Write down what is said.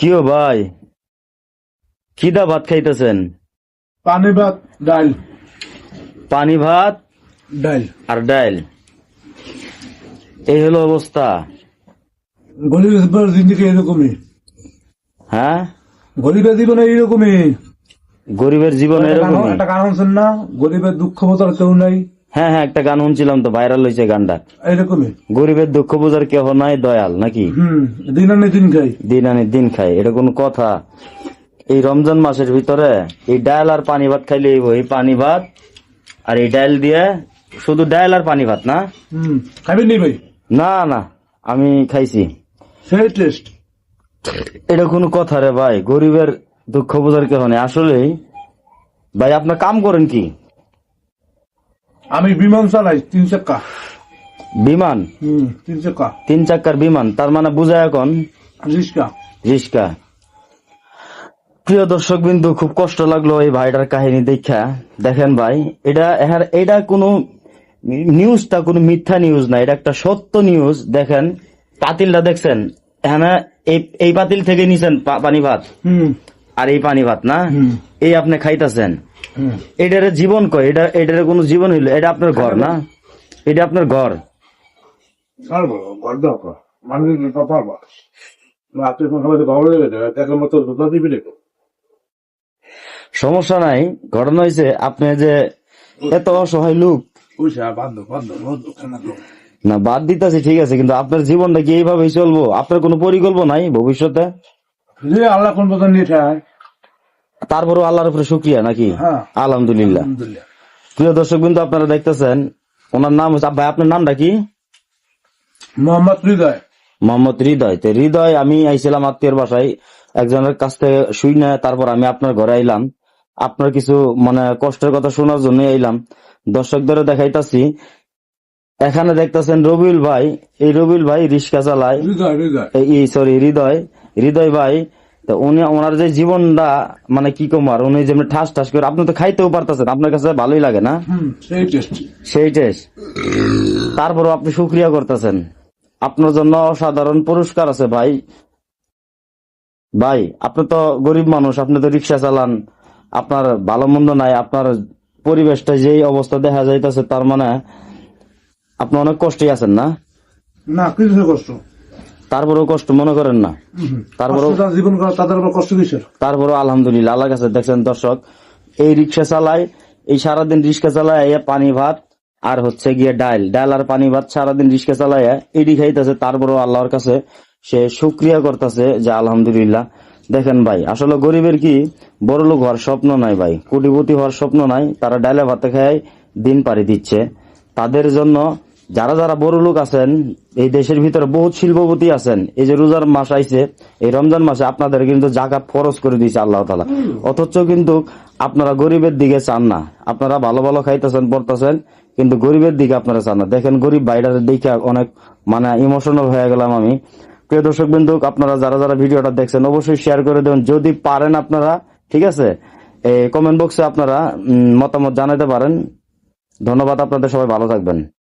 কিও ভাই? কিদা ভাত খাইতেছেন? পানি ভাত ডাল পানি ভাত ডাল আর ডাইল। এই হলো অবস্থা। গরিবের জিন্দিগি এরকমই। হ্যাঁ? গরিবের জীবনে এইরকমই। গরিবের জীবন এরকমই। একটা গান শুন না গরিবের দুঃখ বোঝার কেউ নাই। হ্যাঁ হ্যাঁ একটা গান শুনছিলাম তো ভাইরাল হয়েছে গানটা। এইরকমই? গরিবের দুঃখ বোঝার কেহ নাই দয়াল নাকি? হম দিন আনে দিন খাই। দিন আনি দিন খাই এটা কোনো কথা। এই রমজান মাসের ভিতরে এই ডাল আর পানি ভাত খাইলে এই পানি ভাত আর এই ডাল দিয়ে শুধু ডাল আর পানি ভাত না? হম খাবি নি ভাই? না না আমি খাইছি। সেই টেস্ট এটা কোনো কথা রে ভাই গরিবের দুঃখ বোঝার কেহ নেই। আসলে ভাই আপনার কাম করেন কি? আমি বিমান চালাই তিন চাক্কা বিমান? হম তিন চাক্কা তিন চাক্কার বিমান তার মানে বুঝায় এখন? রিস্কা রিস্কা প্রিয় দর্শক বিন্দু খুব কষ্ট লাগল এই ভাইটার কাহিনী দেখা। দেখেন ভাই এটা এটা কোনো নিউজটা কোনো মিথ্যা নিউজ না এটা একটা সত্য নিউজ। দেখেন পাতিলটা দেখছেন? হ্যাঁ এই পাতিল থেকে নিছেন পানি ভাত হম। আর এই পানি ভাত না। এই আপনি খাইতাছেন? এটার জীবন কয়? এটা এটার কোনো জীবন হইল? এটা আপনার ঘর না? এটা আপনার ঘর? সমস্যা নাই। ঘটনা হয়েছে আপনি যে এত অসহায় লোক। না বাদ দিতেছি ঠিক আছে কিন্তু আপনার জীবনটা কি এইভাবেই চলবো? আপনার কোনো পরিকল্পনা নাই ভবিষ্যতে? আল্লাহ কোন নিয়ে তারপরও আল্লাহর উপরে শুক্রিয়া নাকি? হ্যাঁ। আলহামদুলিল্লাহ। প্রিয় দর্শক বিন্দু আপনারা দেখতেছেন ওনার নাম হচ্ছে ভাই আপনার নামটা কি? মোহাম্মদ হৃদয়। মোহাম্মদ হৃদয়। তো হৃদয় আমি আইছিলাম আত্মীয়র বাসায়। একজনের কাছ থেকে শুই না তারপর আমি আপনার ঘরে আইলাম। আপনার কিছু মানে কষ্টের কথা শোনার জন্য আইলাম। দর্শকদের দেখাইতাছি এখানে দেখতেছেন রবিউল ভাই। এই রবিউল ভাই রিক্সা চালায়। সরি হৃদয়। হৃদয় ভাই তো উনি ওনার যে জীবনটা মানে কি কমার উনি যেমন ঠাস ঠাস করে আপনি তো খাইতেও পারতেছেন আপনার কাছে ভালোই লাগে না? সেই টেস্ট তারপরও আপনি সুক্রিয়া করতেছেন। আপনার জন্য অসাধারণ পুরস্কার আছে ভাই। ভাই আপনি তো গরিব মানুষ আপনি তো রিক্সা চালান আপনার ভালো মন্দ নাই আপনার পরিবেশটা যেই অবস্থা দেখা যাইতেছে তার মানে আপনি অনেক কষ্টই আছেন না? না কিছু কষ্ট। তারপরেও কষ্ট মনে করেন না। তারপরেও জীবন তাদের কষ্ট কিসের? তারপরেও আলহামদুলিল্লাহ আল্লাহ কাছে দেখছেন দর্শক এই রিক্সা চালায় এই সারাদিন রিক্সা চালায় পানি ভাত আর হচ্ছে গিয়ে ডাইল। ডাল আর পানি ভাত সারাদিন রিক্সা চালায় এডি খাইতেছে তারপরেও আল্লাহর কাছে। সে সুক্রিয়া করতেছে যে আলহামদুলিল্লাহ। দেখেন ভাই আসলে গরিবের কি বড় লোক হওয়ার স্বপ্ন নাই ভাই। কোটিপতি হওয়ার স্বপ্ন নাই তারা ডাইলে ভাতে খায় দিন পাড়ি দিচ্ছে। তাদের জন্য যারা যারা বড় লোক আছেন, এই দেশের ভিতরে বহুত শিল্পপতি আছেন, এই যে রোজার মাস আইছে, এই রমজান মাসে আপনাদের কিন্তু জাকাত ফরজ করে দিয়েছে আল্লাহ তালা অথচ কিন্তু আপনারা গরিবের দিকে চান না। আপনারা ভালো ভালো খাইতেছেন, পড়তেছেন, কিন্তু গরিবের দিকে আপনারা চান না। দেখেন গরিব বাইরের দিকে অনেক মানে ইমোশনাল হয়ে গেলাম আমি। প্রিয় দর্শক বিন্দু, আপনারা যারা যারা ভিডিওটা দেখছেন, অবশ্যই শেয়ার করে দেবেন। যদি পারেন আপনারা, ঠিক আছে? কমেন্ট বক্সে আপনারা মতামত জানাতে পারেন। ধন্যবাদ, আপনাদের সবাই ভালো থাকবেন।